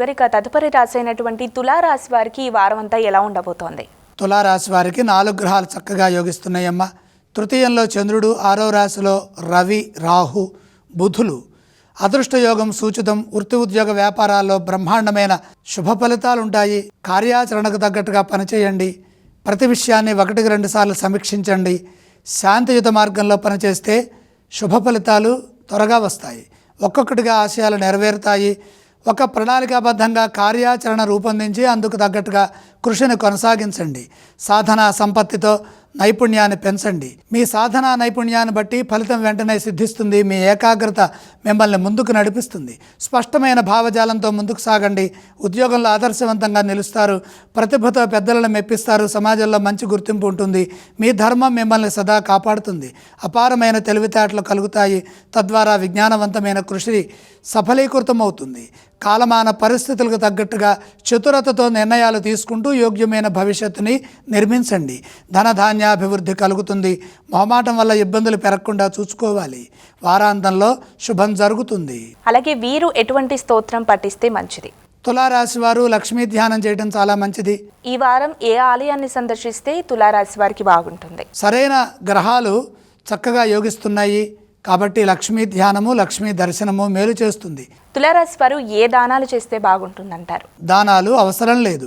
గురుగారు తదుపరి రాశి అయినటువంటి తులారాశి వారికి ఈ వారం అంతా ఎలా ఉండబోతోంది? తులారాశి వారికి నాలుగు గ్రహాలు చక్కగా యోగిస్తున్నాయమ్మ. తృతీయంలో చంద్రుడు ఆరో రాశిలో రవి రాహు బుధులు. అదృష్టయోగం సూచితం వృత్తి ఉద్యోగ వ్యాపారాల్లో బ్రహ్మాండమైన శుభ ఫలితాలు ఉంటాయి. కార్యాచరణకు తగ్గట్టుగా పనిచేయండి. ప్రతి విషయాన్ని ఒకటికి రెండు సార్లు సమీక్షించండి. శాంతియుత మార్గంలో పనిచేస్తే శుభ ఫలితాలు త్వరగా వస్తాయి. ఒక్కొక్కటిగా ఆశయాలు నెరవేరుతాయి. ఒక ప్రణాళికాబద్ధంగా కార్యాచరణ రూపొందించి అందుకు తగ్గట్టుగా కృషిని కొనసాగించండి. సాధనా సంపత్తితో నైపుణ్యాన్ని పెంచండి. మీ సాధనా నైపుణ్యాన్ని బట్టి ఫలితం వెంటనే సిద్ధిస్తుంది. మీ ఏకాగ్రత మిమ్మల్ని ముందుకు నడిపిస్తుంది. స్పష్టమైన భావజాలంతో ముందుకు సాగండి. ఉద్యోగంలో ఆదర్శవంతంగా నిలుస్తారు. ప్రతిభతో పెద్దలను మెప్పిస్తారు. సమాజంలో మంచి గుర్తింపు ఉంటుంది. మీ ధర్మం మిమ్మల్ని సదా కాపాడుతుంది. అపారమైన తెలివితేటలు కలుగుతాయి. తద్వారా విజ్ఞానవంతమైన కృషి సఫలీకృతమవుతుంది. కాలమాన పరిస్థితులకు తగ్గట్టుగా చతురతతో నిర్ణయాలు తీసుకుంటూ యోగ్యమైన భవిష్యత్తుని నిర్మించండి. ధనధాన్యాభివృద్ధి కలుగుతుంది. మొహమాటం వల్ల ఇబ్బందులు పెరగకుండా చూసుకోవాలి. వారాంతంలో శుభం జరుగుతుంది. అలాగే వీరు ఎటువంటి స్తోత్రం పఠిస్తే మంచిది? తులారాశి వారు లక్ష్మీ ధ్యానం చేయడం చాలా మంచిది. ఈ వారం ఏ ఆలయాన్ని సందర్శిస్తే తులారాశి వారికి బాగుంటుంది? సరైన గ్రహాలు చక్కగా యోగిస్తున్నాయి. కాబట్టి లక్ష్మీ ధ్యానము లక్ష్మీ దర్శనము మేలు చేస్తుంది. తులారాశి వారు ఏ దానాలు చేస్తే బాగుంటుందంటారు? దానాలు అవసరం లేదు.